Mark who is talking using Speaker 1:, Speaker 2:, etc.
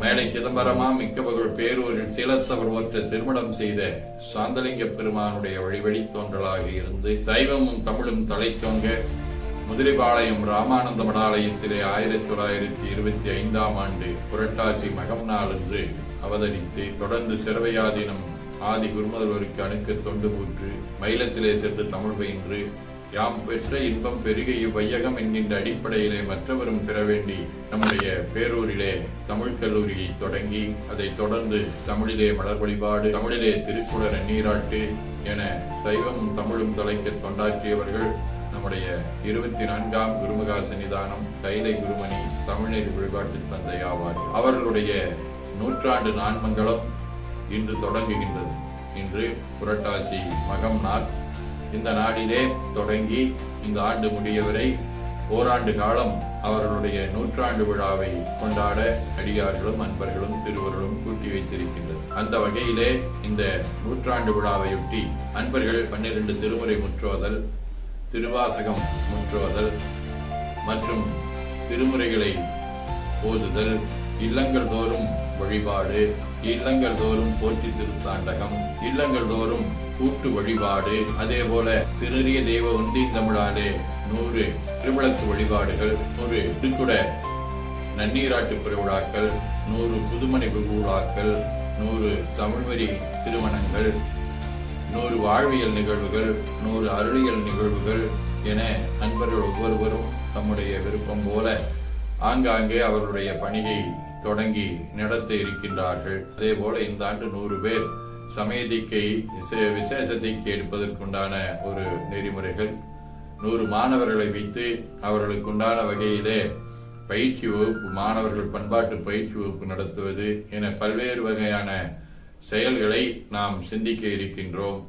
Speaker 1: மேலை சிதம்பரமா மிக்கவர்கள் பேரூரில் சீலத்தவர் ஒற்ற திருமணம் செய்த சாந்தலிங்க பெருமானுடைய வழிவழி தோன்றலாக இருந்து சைவமும் தமிழும் தலைத்தோங்க முதிரிபாளையம் ராமானந்த மடாலயத்திலே ஆயிரத்தி தொள்ளாயிரத்தி இருபத்தி ஐந்தாம் ஆண்டு புரட்டாசி மகம் என்று அவதரித்து தொடர்ந்து சிறவையாதீனம் ஆதி குருமதுவருக்கு அணுக்க தொண்டு பூற்று மயிலத்திலே சென்று தமிழ் பயின்று யாம் பெற்ற இன்பம் பெருக இவ்வையகம் என்கின்ற அடிப்படையிலே மற்றவரும் பெற வேண்டி நம்முடைய பேரூரிலே தமிழ் கல்லூரியை தொடங்கி அதைத் தொடர்ந்து தமிழிலே மலர் வழிபாடு தமிழிலே திருக்குளர் நீராட்டு என சைவமும் தமிழும் தலைக்க தொண்டாற்றியவர்கள் நம்முடைய இருபத்தி நான்காம் குருமகா சன்னிதானம் கைலை குருமணி தமிழ்நெறி வழிபாட்டு தந்தை ஆவார். அவர்களுடைய நூற்றாண்டு நான்மங்கலம் இன்று தொடங்குகின்றது. இன்று புரட்டாசி மகம் நாள் இந்த நாடிலே தொடங்கி இந்த ஆண்டு முடியவரை ஓராண்டு காலம் அவர்களுடைய நூற்றாண்டு விழாவை கொண்டாட அடியார்களும் அன்பர்களும் திருவர்களும் கூட்டி வைத்திருக்கின்றது அந்த வகையிலே இந்த நூற்றாண்டு விழாவையொட்டி அன்பர்கள் பன்னிரண்டு திருமுறை முற்றுவதல் திருவாசகம் முற்றுவதல் மற்றும் திருமுறைகளை ஓதுதல் இல்லங்கள் தோறும் வழிபாடு. இல்லங்கள் தோறும் போற்றி திருத்தாண்டகம். இல்லங்கள் தோறும் கூட்டு வழிபாடு. அதே போல திருறிய தெய்வ ஒன்றின் தமிழாலே நூறு திருவிளக்கு வழிபாடுகள் நூறு திருக்குட நன்னீராட்டு பெருவிழாக்கள் நூறு புதுமனை விழாக்கள் நூறு தமிழ்வரி திருமணங்கள் நூறு வாழ்வியல் நிகழ்வுகள் நூறு அருளியல் நிகழ்வுகள் என நண்பர்கள் ஒவ்வொருவரும் தம்முடைய விருப்பம் போல ஆங்காங்கே அவர்களுடைய பணியை தொடங்கி நடத்த இருக்கின்றார்கள். அதே போல இந்த ஆண்டு நூறு பேர் சமயதிக்கை விசே- விசேஷத்திக்கு எடுப்பதற்குண்டான ஒரு நெறிமுறைகள். நூறு மாணவர்களை வைத்து அவர்களுக்குண்டான வகையிலே பயிற்சி வகுப்பு மாணவர்கள் பண்பாட்டு பயிற்சி வகுப்பு நடத்துவது என பல்வேறு வகையான செயல்களை நாம் சிந்திக்க இருக்கின்றோம்.